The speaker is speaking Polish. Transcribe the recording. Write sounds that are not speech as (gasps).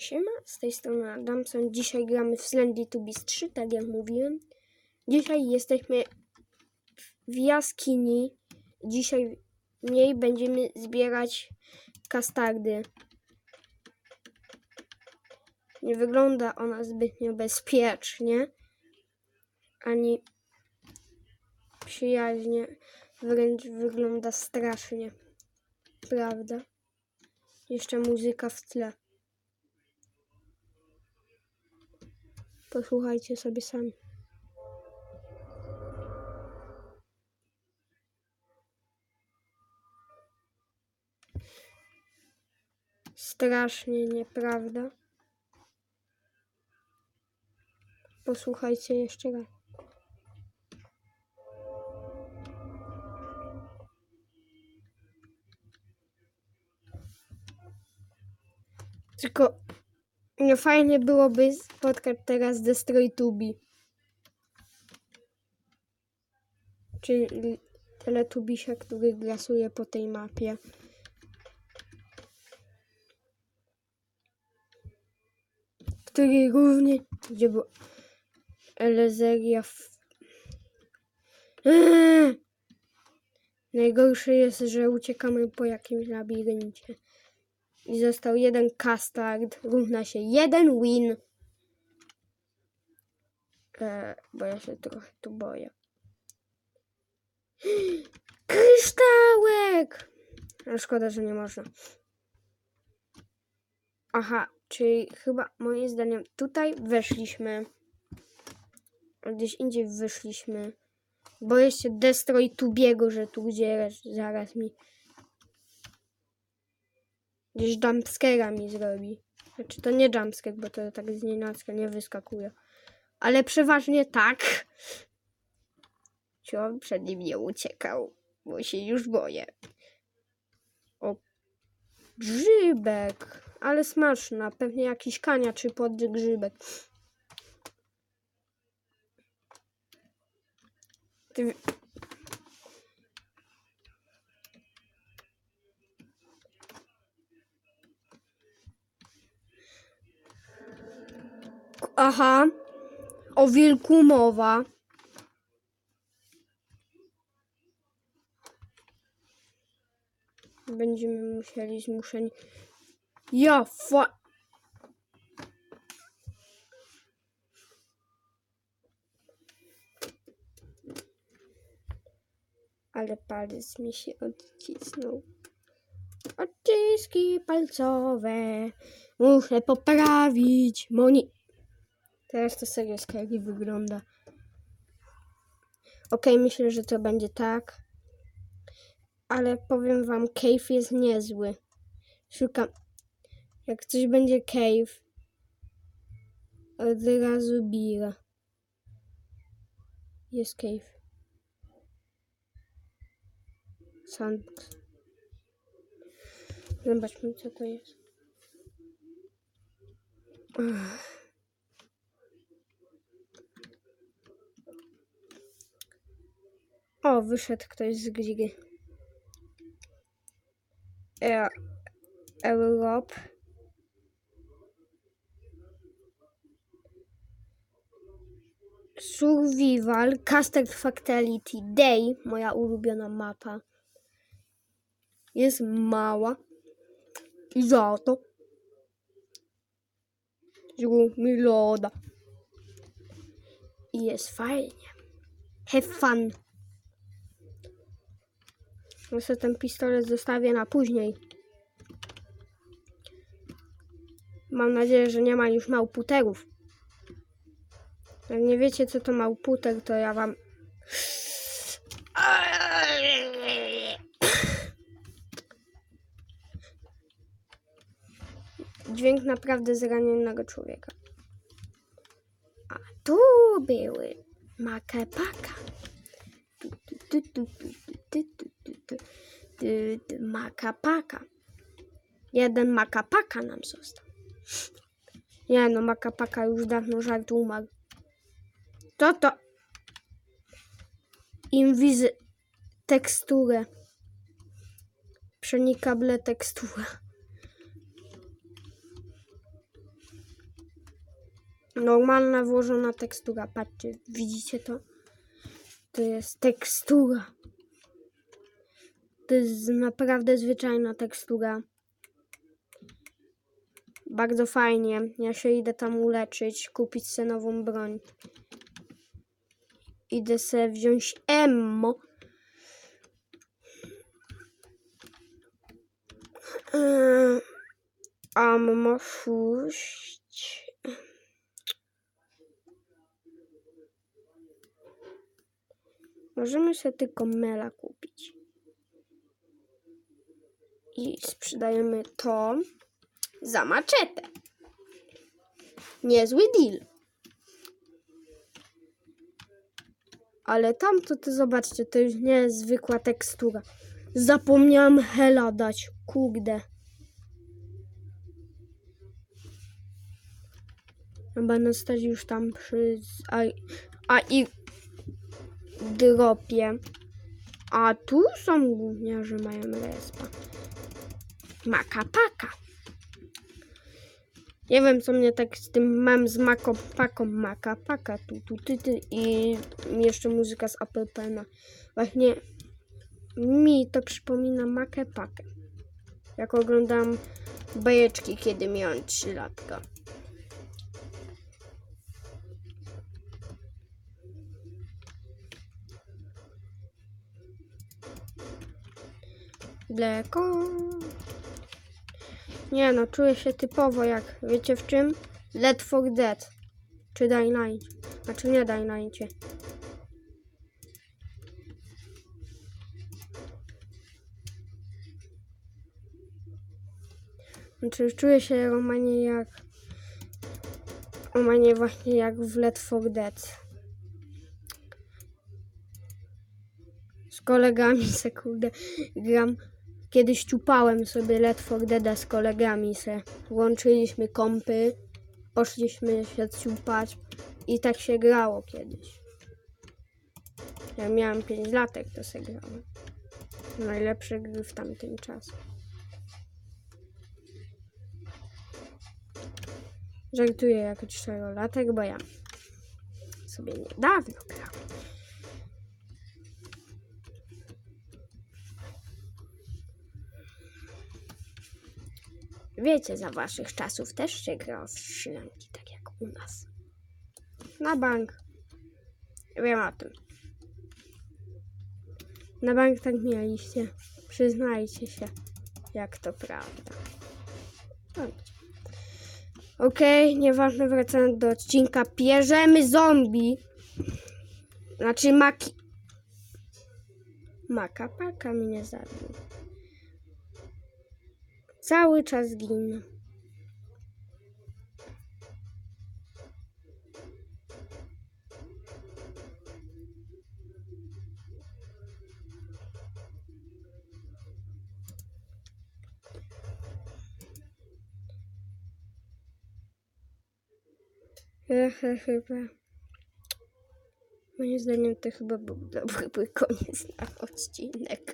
Siema, z tej strony Adamson. Dzisiaj gramy w Slendy Beast 3, tak jak mówiłem. Dzisiaj jesteśmy w jaskini. Dzisiaj w niej będziemy zbierać kastardy. Nie wygląda ona zbytnio bezpiecznie, ani przyjaźnie. Wręcz wygląda strasznie. Prawda? Jeszcze muzyka w tle. Posłuchajcie sobie sami. Strasznie nieprawda. Posłuchajcie jeszcze raz. Tylko nie fajnie byłoby spotkać teraz Destroy Tubi. Czyli teletubisia, który grasuje po tej mapie. Który równie... Gdzie był... Elezeria w... Eee! Najgorsze jest, że uciekamy po jakimś labiryncie. I został jeden castard. Równa się jeden win. E, bo ja się trochę tu boję. (gasps) Kryształek! No szkoda, że nie można. Aha, czyli chyba moim zdaniem tutaj weszliśmy. Gdzieś indziej wyszliśmy. Boję się Destroy Tubiego, że tu gdzie zaraz mi gdzieś jumpscare'a mi zrobi. Znaczy to nie jumpscare, bo to tak z nienacka nie wyskakuje. Ale przeważnie tak. Ciąg przed nim nie uciekał, bo się już boję. O, grzybek. Ale smaczna. Pewnie jakiś kania czy podgrzybek. Ty... Aha. O wilku mowa. Będziemy musieli zmuszeni. Ja fa... Ale palec mi się odcisnął. Odciski palcowe. Muszę poprawić. Moni... Teraz to serio scary wygląda. Okej, myślę, że to będzie tak. Ale powiem wam, cave jest niezły. Szukam. Jak coś będzie cave, od razu bira. Jest cave. Sandbox. Zobaczmy, co to jest. Ach. O, wyszedł ktoś z gry. E Europ. Survival, Caster Fatality Day, moja ulubiona mapa. Jest mała. I za to mi loda. I jest fajnie. Have fun. Ja sobie ten pistolet zostawię na później. Mam nadzieję, że nie ma już małputerów. Jak nie wiecie, co to małputer, to ja wam... Dźwięk naprawdę zranionego człowieka. A tu były makepaka. Tu, tu, tu, tu, tu, tu, tu. Makapaka. Jeden makapaka nam został. Nie no, makapaka już dawno żart umarł. To to. Inwizy teksturę. Przenikable tekstura. Normalna włożona tekstura. Patrzcie, widzicie to? To jest tekstura. To jest naprawdę zwyczajna tekstura. Bardzo fajnie. Ja się idę tam uleczyć, kupić sobie nową broń. Idę sobie wziąć Emmo. Eee, Ammo 6. Możemy sobie tylko mela kupić. I sprzedajemy to za maczetę. Niezły deal. Ale tamto to zobaczcie, to już nie jest zwykła tekstura. Zapomniałam hela dać. Kurde. Będę stać już tam przy... A, a i dropie. A tu są gówniarze, mają respa. Makapaka. Nie wiem, co mnie tak z tym mam z maką, paką, maka, paka, tu, tu, ty, ty i jeszcze muzyka z Apple Pena. Właśnie mi to przypomina makę, pakę. Jak oglądam bajeczki, kiedy miałem 3 latka. Mleko. Nie no, czuję się typowo jak, wiecie w czym? Let for Dead. Czy Dying Light. Znaczy nie Dying Lightie. Znaczy czuję się normalnie jak... Normalnie właśnie jak w Let for Dead. Z kolegami (laughs) se kurde gram. Kiedyś ciupałem sobie Let for Deada z kolegami se. Łączyliśmy kompy, poszliśmy się ciupać i tak się grało kiedyś. Ja miałem 5 latek, to se grałem. Najlepsze gry w tamtym czasie. Żartuję jako 4-latek, bo ja sobie niedawno grałem. Wiecie, za waszych czasów też się gra w strzelanki, tak jak u nas. Na bank. Wiem o tym. Na bank tak mieliście. Przyznajcie się, jak to prawda. Dobrze. Okej, nieważne, wracając do odcinka. Pierzemy zombie. Znaczy maki... Maka paka mnie zabił. Cały czas ginę. Ehe, chyba. Moim zdaniem to chyba był dobry (laughs) koniec na odcinek.